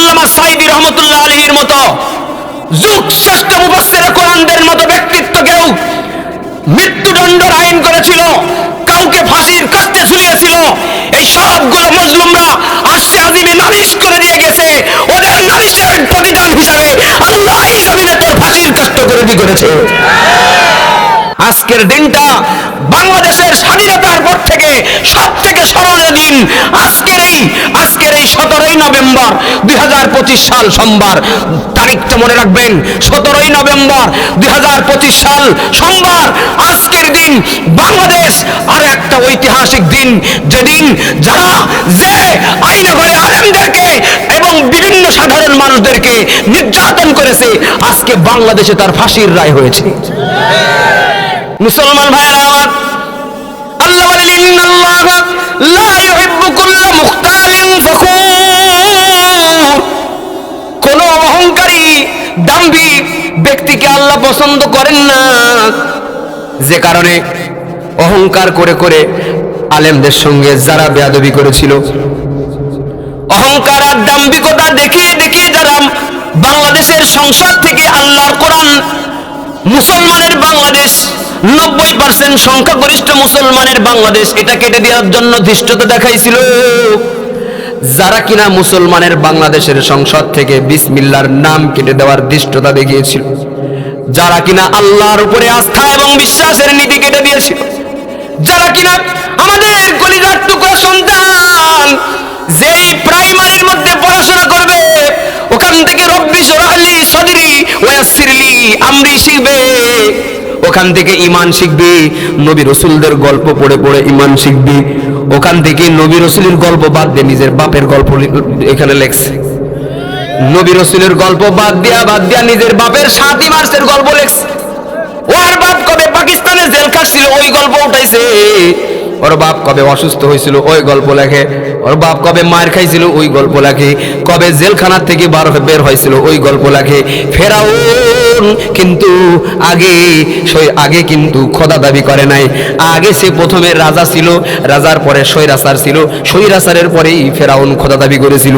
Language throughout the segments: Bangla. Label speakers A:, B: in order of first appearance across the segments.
A: আল্লামা সাইদি রহমতুল্লাহ আলহীর মতো যুগ শ্রেষ্ঠ মুফাসসির কোরআনদের মতো ব্যক্তিত্বকেও মৃত্যুদণ্ডের আইন করেছিল, কাউকে ফাঁসির কাস্তে ঝুলিয়েছিল এই সবগুলো মজলুমরা আসছে আজিমে নালিশ করে দিয়ে গেছে, ওদের নালিশের প্রতিদান হিসাবে আল্লাহ এই জমিনে তোর ফাঁসির কাষ্ট করে দিয়ে করেছে। আজকের দিনটা বাংলাদেশের স্বাধীনতার পর থেকে সব থেকে স্মরণীয় দিন আজকের এই আজকের এই সতেরোই নভেম্বর দুই সাল সোমবার। তারিখটা মনে রাখবেন, সতেরোই নভেম্বর দুই সাল সোমবার। আজকের দিন বাংলাদেশ আর একটা ঐতিহাসিক দিন, যেদিন যারা যে আইনে করে আলেমদেরকে এবং বিভিন্ন সাধারণ মানুষদেরকে নির্যাতন করেছে, আজকে বাংলাদেশে তার ফাঁসির রায় হয়েছে। মুসলমান ভাইরা আমার আল্লাহ বলেন, ইন্নাল্লাহ লা ইউহিব্বু কুল্লা মুখতালিন ফখুর। কোন অহংকারী দাম্ভিক ব্যক্তিকে আল্লাহ পছন্দ করেন না। যে কারণে অহংকার করে করে আলেমদের সঙ্গে যারা বেয়াদবি করেছিল, অহংকার আর দাম্ভিকতা দেখিয়ে দেখিয়ে যারা বাংলাদেশের সংসদ থেকে আল্লাহর কোরআন, মুসলমানের বাংলাদেশ নব্বই পার্সেন্ট সংখ্যাগরিষ্ঠ মুসলমানের বাংলাদেশ এটা কেটে দেওয়ার জন্য ধৃষ্টতা দেখাইছিল। যারা কিনা মুসলমানের বাংলাদেশের সংসদ থেকে বিসমিল্লার নাম কেটে দেওয়ার ধৃষ্টতা দেখিয়েছিল, যারা কিনা আল্লাহর উপরে আস্থা এবং বিশ্বাসের নীতি কেটে দিয়েছিল, যারা কিনা আমাদের কলিজার টুকরো সন্তান যেই প্রাইমারির মধ্যে পড়াশোনা করবে, ওখান থেকে রব্বি সরাহলি সদরি ওয়াসিরলি আমরি শিখবে ওখান থেকে ইমান শিখবি, নবী রসুলদের গল্প পড়ে পড়ে ইমান শিখবি। ওখান থেকে নবী রসুলের গল্প বাদ দিয়ে নিজের বাপের গল্প এখানে লেখছে। নবী রসুলের গল্প বাদ দিয়া বাদ দিয়া নিজের বাপের সাতই মার্চের গল্প লেখছে। ওর বাপ কবে পাকিস্তানে জেল কাটছিল ওই গল্প উঠাইছে। ওর বাপ কবে অসুস্থ হয়েছিল, ওই গল্প লেখে। ওর বাপ কবে মার খাইছিল, ওই গল্প লেখে। কবে জেলখানার থেকে বার বের হয়েছিল, ওই গল্প লেখে। ফেরাউন কিন্তু আগে, সই- আগে কিন্তু খোদা দাবি করে নাই। আগে সে প্রথমে রাজা ছিল, রাজার পরে সৈরাসার ছিল। সৈরাসারের পরেই ফেরাউন খোদা দাবি করেছিল।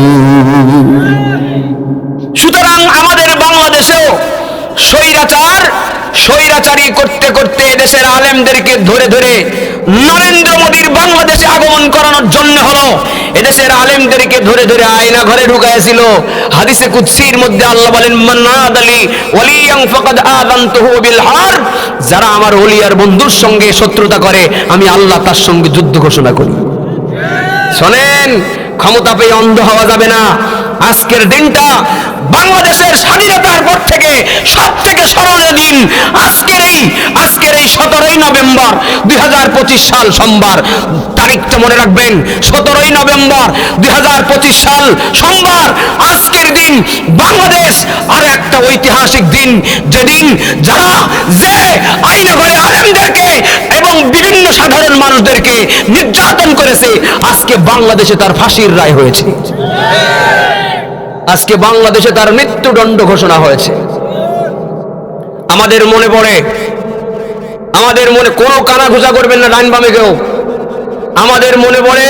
A: সুতরাং আমাদের বাংলাদেশেও স্বৈরাচার স্বৈরাচারী করতে করতে দেশের আলেমদেরকে ধরে ধরে নরেন্দ্র মোদীর বাংলাদেশে আগমন করানোর জন্য হলো। এদেশের আলেমদেরকে ধরে ধরে আয়না ঘরে ঢুকাইছিল হাদিসে কুৎসির মধ্যে আল্লাহ বলেন মান্নাদ আলী ওয়ালিয়াং ফাকাদ আযানতুহু বিল হারব যারা আমার ওলিয়ার বন্ধুর সঙ্গে শত্রুতা করে, আমি আল্লাহ তার সঙ্গে যুদ্ধ ঘোষণা করি। শোনেন, ক্ষমতা পেয়ে অন্ধ হওয়া যাবে না। আজকের দিনটা বাংলাদেশের স্বাধীনতার পর থেকে সব থেকে স্মরণীয় দিন আজকের এই আজকের এই সতেরোই নভেম্বর দুই হাজার পঁচিশ সাল সোমবার। তারিখটা মনে রাখবেন, সতেরোই নভেম্বর দুই হাজার পঁচিশ সাল সোমবার। আজকের দিন বাংলাদেশ আর একটা ঐতিহাসিক দিন, যেদিন যারা যে আইনে করে আলেমদেরকে এবং বিভিন্ন সাধারণ মানুষদেরকে নির্যাতন করেছে, আজকে বাংলাদেশে তার ফাঁসির রায় হয়েছে। আজকে বাংলাদেশে তার মৃত্যুদণ্ড ঘোষণা হয়েছে। আমাদের মনে পড়ে, আমাদের মনে কোনো কানা ঘুষা করবেন না ডাইন বামে কেউ। আমাদের মনে পড়ে,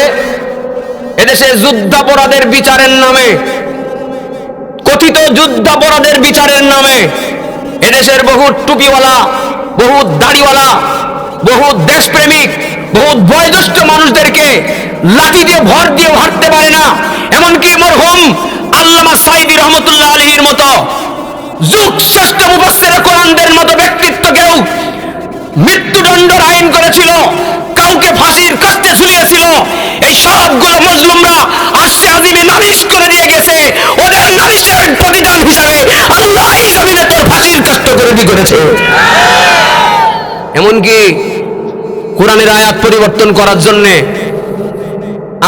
A: এদেশে যুদ্ধাপরাধের বিচারের নামে, কথিত যুদ্ধাপরাধের বিচারের নামে, এদেশের বহু টুপিওয়ালা, বহু দাড়িওয়ালা, বহু দেশপ্রেমিক, বহু বয়োজ্যেষ্ঠ মানুষদেরকে লাঠি দিয়ে ভর দিয়ে হাঁটতে পারে না। এমনকি মরহুম আল্লামা সাইদি রহমতুল্লাহ মতো যুগ শ্রেষ্ঠ মুফাসসির কোরআনদের মতো মৃত্যুদণ্ডের আইন করেছিল, কাউকে ফাঁসির কাস্তে ঝুলিয়েছিল এই সবগুলো মজলুমরা আজিমে নালিশ করে দিয়ে গেছে, ওদের নালিশের প্রতিদান হিসাবে আল্লাহ এই জমিনে তোর ফাঁসির করে করেছে। এমনকি কোরআনের আয়াত পরিবর্তন করার জন্যে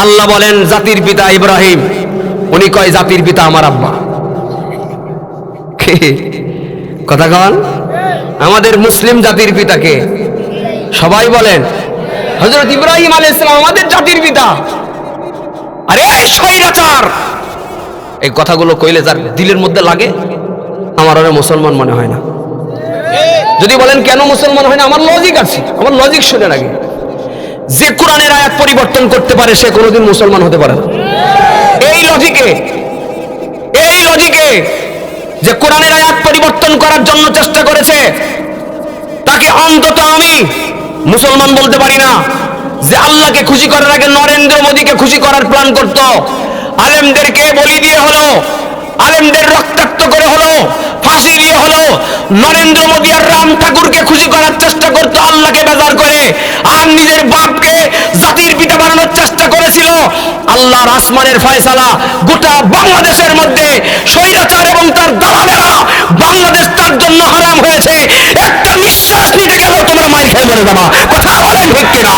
A: আল্লাহ বলেন, জাতির পিতা ইব্রাহিম উনি কয়, জাতির পিতা আমার আব্বা। কথা কন। আমাদের মুসলিম জাতির পিতাকে সবাই বলেন। হজরত ইব্রাহিম আলী ইসলাম আমাদের জাতির পিতা। আরে স্বৈরাচার! এই কথাগুলো কইলে যার দিলের মধ্যে লাগে, আমার ওরা মুসলমান মনে হয় না। যদি বলেন, কেন মুসলমান হয় না? আমার লজিক আছে। আমার লজিক শুনে লাগে যে কোরআনের আয়াত পরিবর্তন করতে পারে, সে কোনোদিন মুসলমান হতে পারে না। এই লজিকে যে কোরআনের আয়াত পরিবর্তন করার জন্য চেষ্টা করেছে, তাকে অন্তত আমি মুসলমান বলতে পারি না, যে আল্লাহকে খুশি করার আগে নরেন্দ্র মোদীকে খুশি করার প্ল্যান করত। আলেমদেরকে বলি দিয়ে হলো, আলেমদের রক্তাক্ত করে হলো, ফাঁসি দিয়ে হলো, নরেন্দ্র মোদী আর রাম ঠাকুরকে খুশি করার চেষ্টা করতো আল্লাহকে বেজার করে। আর নিজের বাপকে জাতির পিতা বানানোর চেষ্টা করেছিল। আল্লাহর আসমানের ফয়সালা গোটা বাংলাদেশের মধ্যে স্বৈরাচার এবং তার দালালেরা বাংলাদেশ তার জন্য হারাম হয়েছে। একটা নিঃশ্বাস নিতে গেল তোমরা মাই খেয়ে মরে যাবা। কথা বলেন ঠিক কিনা?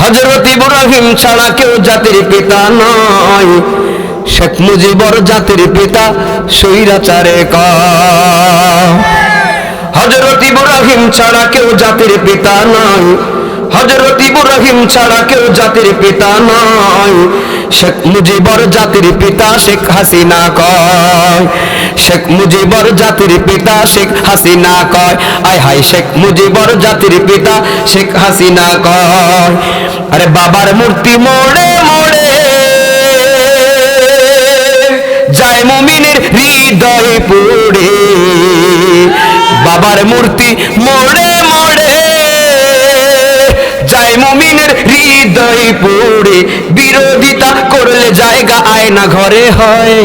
A: হজরত ইব্রাহিম ছাড়া কেউ জাতির পিতা নয়। শেখ মুজিবর জাতির পিতা স্বৈরাচারে হজরত ইব্রাহিম ছাড়া কেউ জাতির পিতা নয় হজরত ইব্রাহিম ছাড়া কেউ জাতির পিতা নয় শেখ মুজিবর জাতির পিতা শেখ হাসিনা কয়। শেখ মুজিবর জাতির পিতা শেখ হাসিনা কয়। আয় হায়, শেখ মুজিবর জাতির পিতা শেখ হাসিনা কয়। আরে বাবার মূর্তি মোড়ে যায় মুমিনের হৃদয় পড়ে। বাবার মূর্তি মোড়ে মোড়ে যায় মুমিনের হৃদয় পড়ে। বিরোধিতা করলে জায়গা আয়না ঘরে হয়।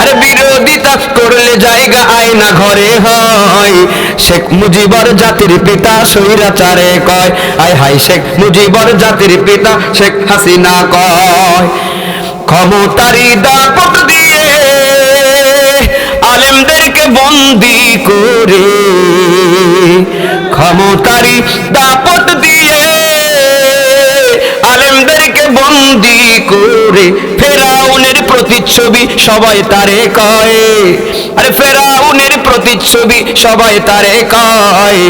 A: আরে বিরোধিতা করলে জায়গা আয়না ঘরে হয়। শেখ মুজিবর জাতির পিতা স্বৈরাচারে কয়, আয় হাই শেখ মুজিবর জাতির পিতা শেখ হাসিনা কয়। ক্ষমতারি দাপট আলেমদেরকে বন্দি করে ক্ষমতারি দাপট দিয়ে আলেমদেরকে বন্দি করে ফেরাউনের প্রতিচ্ছবি সবাই তারে কয়। আরে ফেরাউনের প্রতিচ্ছবি সবাই তারে কয়।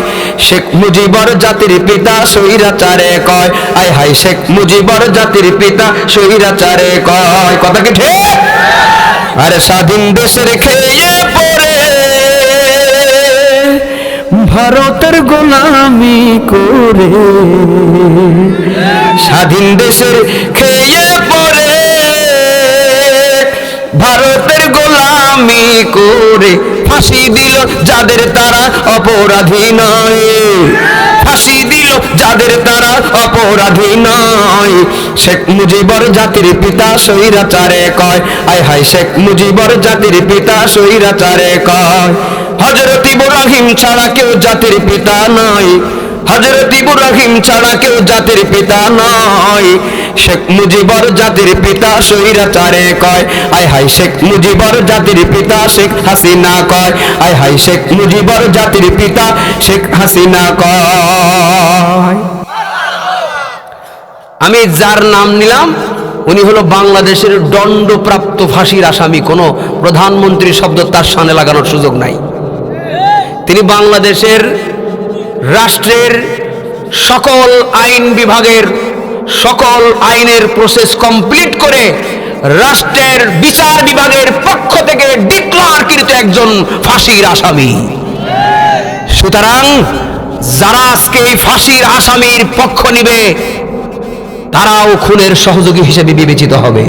A: শেখ মুজিবর জাতির পিতা সৈরাচারে কয়। আয় হাই শেখ মুজিবর জাতির পিতা সৈরাচারে কয়। কথা কি ঠিক? আরে স্বাধীন দেশের খেয়ে পড়ে। ভারতের গোলামি করে। স্বাধীন দেশের খেয়ে পড়ে। ভারতের গোলামি করে। ফাঁসি দিল যাদের তারা অপরাধী নয়। ফাঁসি দিল যাদের তারা অপরাধী নয়। শেখ মুজিবর জাতির পিতা সৈরাচারে কয়। আয় হায় শেখ মুজিবর জাতির পিতা সৈরাচারে কয়। হজরত ইব্রাহিম ছাড়া কেউ জাতির পিতা নয়। হজরত ইব্রাহিম ছাড়া কেউ জাতির পিতা নয়। শেখ মুজিবর জাতির পিতা সৈরাচারে কয়। আয় হাই শেখ মুজিবর জাতির পিতা শেখ হাসিনা কয়। আয় হাই শেখ মুজিবর জাতির পিতা শেখ হাসিনা কয়। আমি যার নাম নিলাম, উনি হলো বাংলাদেশের দণ্ডপ্রাপ্ত ফাঁসির আসামি। কোনো প্রধানমন্ত্রী শব্দ তার সামনে লাগানোর সুযোগ নাই। তিনি বাংলাদেশের রাষ্ট্রের সকল আইন বিভাগের সকল আইনের প্রসেস কমপ্লিট করে রাষ্ট্রের বিচার বিভাগের পক্ষ থেকে ডিক্লারকৃত একজন ফাঁসির আসামি। সুতরাং যারা আজকে এই ফাঁসির আসামির পক্ষ নিবে, তারাও খুনের সহযোগী হিসেবে বিবেচিত হবে।